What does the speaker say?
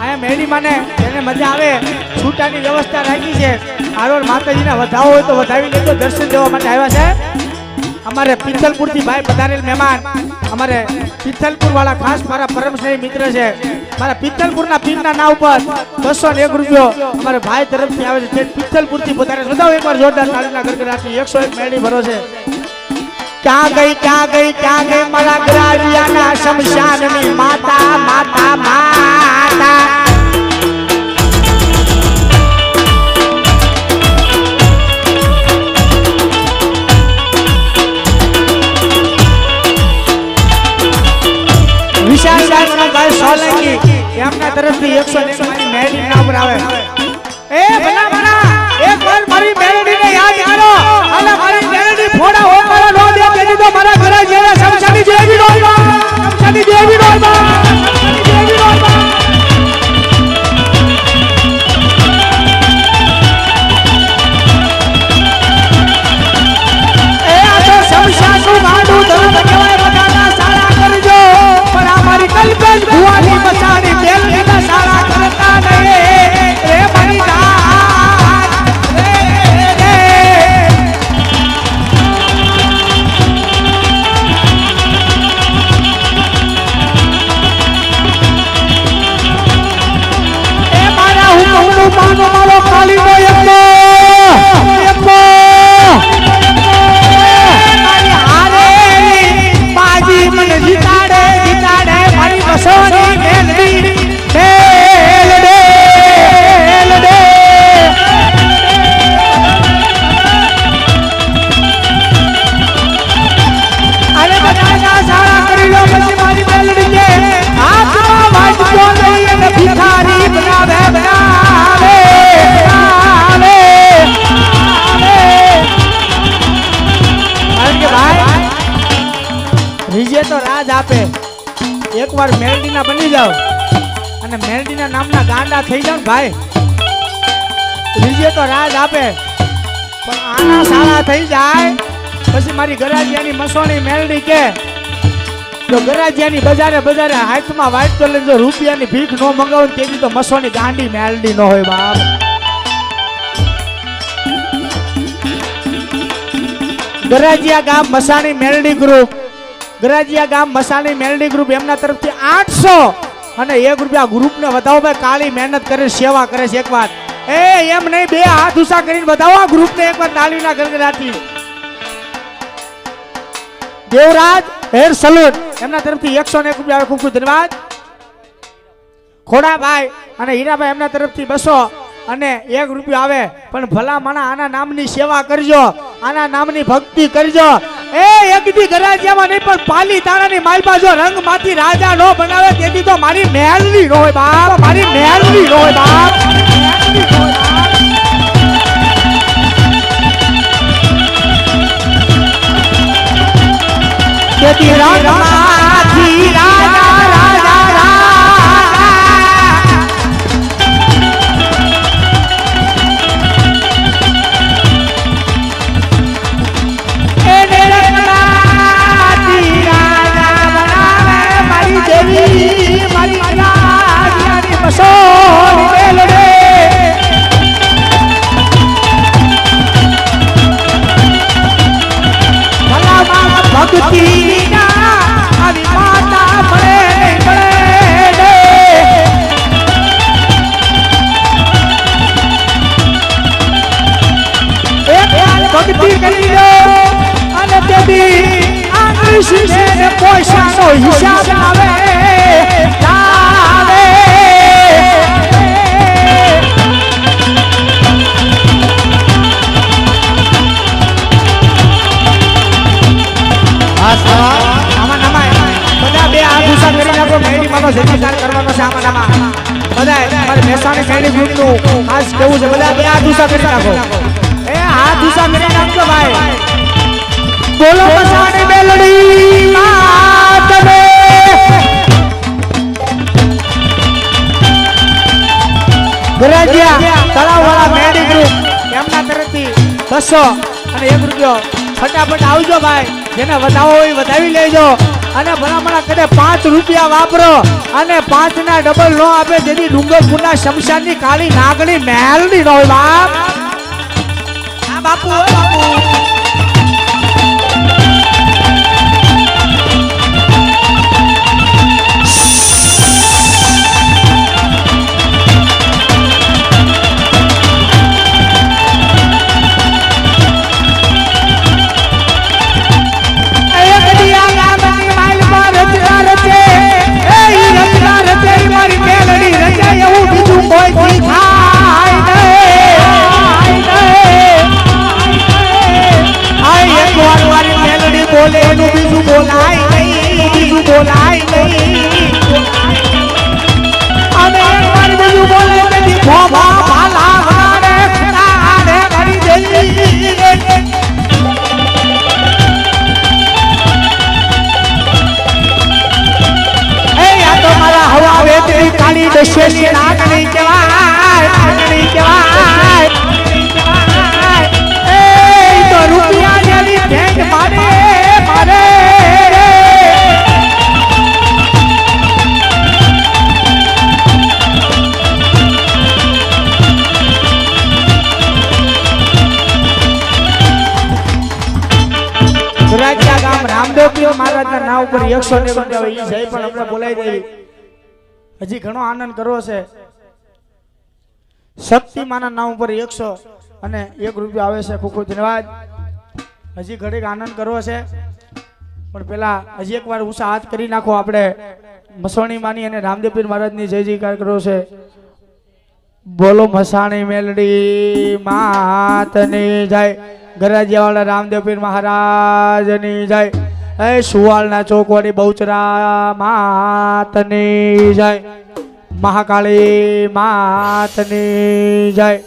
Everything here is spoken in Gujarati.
અહીંયા મેડીમાને જેને મજા આવે. છૂટાની વ્યવસ્થા રાખી છે. આરોર માતાજીના વધાવો હોય તો વધાવી લેજો, દર્શન દેવા માટે આવ્યા છે. અમારે પિથલપુરથી ભાઈ પધારેલ મહેમાન. અમારે પિથલપુર વાળા ખાસ મારા પરમશ્રેય મિત્ર છે. મારા પિથલપુરના પીરના નામ ઉપર બસો ને એક રૂપિયો અમારે ભાઈ તરફથી આવે છે. પિથલપુરથી પધારે બધા એકવાર જોરદાર તાળીના ગરગડાટથી એકસો એક મેળી ભરો છે. ક્યાં ગઈ ક્યાં ગઈ ક્યાં ગઈ? મારા ગ્રાજિયાના સોલંકી એમના તરફથી એકસો એક મેરી નામ આવે. એ ભલા ભલા એક વાર મારી મેળડીને યાદ કરો. અને મારી મેળડી ફોડા એકવાર મેલડીના બની જાઓ. અને મેલડીના નામના ગાંડા થઈ જાવ ભાઈ. બીજે તો રાજ આપે. પણ આના સારા થઈ જાય. પછી મારી ગરાજિયાની મસોણી મેલડી કે, જો ગરાજિયાની બજારે બજારે હાથમાં વાઇટ લઈને જો રૂપિયાની ભીખ ન મંગાવો તેવી તો મસોણી ગાંડી મેલડી ન હોય બાપ. ગરાજિયા ગામ મસાણી મેલડી ગ્રુપ. ગરાજિયા ગામ મસાણી મેલડી ગ્રુપ એમના તરફથી આઠસો અને એક રૂપિયા ગ્રુપને વધાવો ભાઈ, કાળી મહેનત કરે, સેવા કરે છે એકવાર એ એમ નહીં, બે હાથ ઉષા કરીને વધાવો આ ગ્રુપને એકવાર તાળીના ગરગડાથી દેવરાજ હેર સલૂન એમના તરફથી એકસો ને એક રૂપિયા ખૂબ ખૂબ ધન્યવાદ. ખોડાભાઈ અને હીરાભાઈ એમના તરફથી બસો. અને એક રૂપિયો આવે. પણ ભલા માણા આના નામની સેવા કરજો. આના નામની ભક્તિ કરજો. એ એકદી ગરાજિયામાં નહીં, પણ પાલી તારાની માલપા જો રંગમાંથી રાજા નો બનાવે તેથી તો મારી મહેલની નો હોય બાપ, મારી મહેલની નો હોય બાપ. તેથી રંગમાંથી મેડી માનો કરવાનો છે આમાં આમાં. બધા મારે મહેસાણી મેડી ગ્રુપનું ખાસ કેવું છે? બધા બે હાથ ઊંચા કરી નાખો. એ હાથ ઊંચા કરી નાખજો ભાઈ. બોલો મસાણી બેલડી માતને ગરાજિયા, તળાવવાળા મેડી ગ્રુપ એમના તરફથી બસો અને એક રૂપિયો ફટાફટ આવજો ભાઈ. જેને વધાવો હોય વધાવી લેજો. અને ભલામણા કરે પાંચ રૂપિયા વાપરો. અને પાંચ ના ડબલ નો આપે જેથી ડુંગરપુરના શમશાનની કાળી નાગણી મેલડી નો હોય બાપ. બાપુ બાપુ. નહીં બીજું બોલાય ઉપર એકસો ને રૂપિયા એ જય પણ આપણે બોલાવી દેવી. હજી ઘણો આનંદ કરવો છે. શક્તિ નામ ઉપર એકસો અને એક રૂપિયો આવે છે. ખૂબ ખૂબ ધન્યવાદ. હજી ઘડીક આનંદ કરવો છે. પણ પેલા હજી એકવાર ઊંચા હાથ કરી નાખો આપણે. મસોણી માની અને રામદેવપીર મહારાજની જય જયકાર કરવો છે. બોલો મસાણી મેલડી, માતની જય. ગરાજીયાવાળા રામદેવપીર મહારાજની જય. એ સુવાલના ચોકવાડી બહુચરા માતની જય. મહાકાળી માતની જય.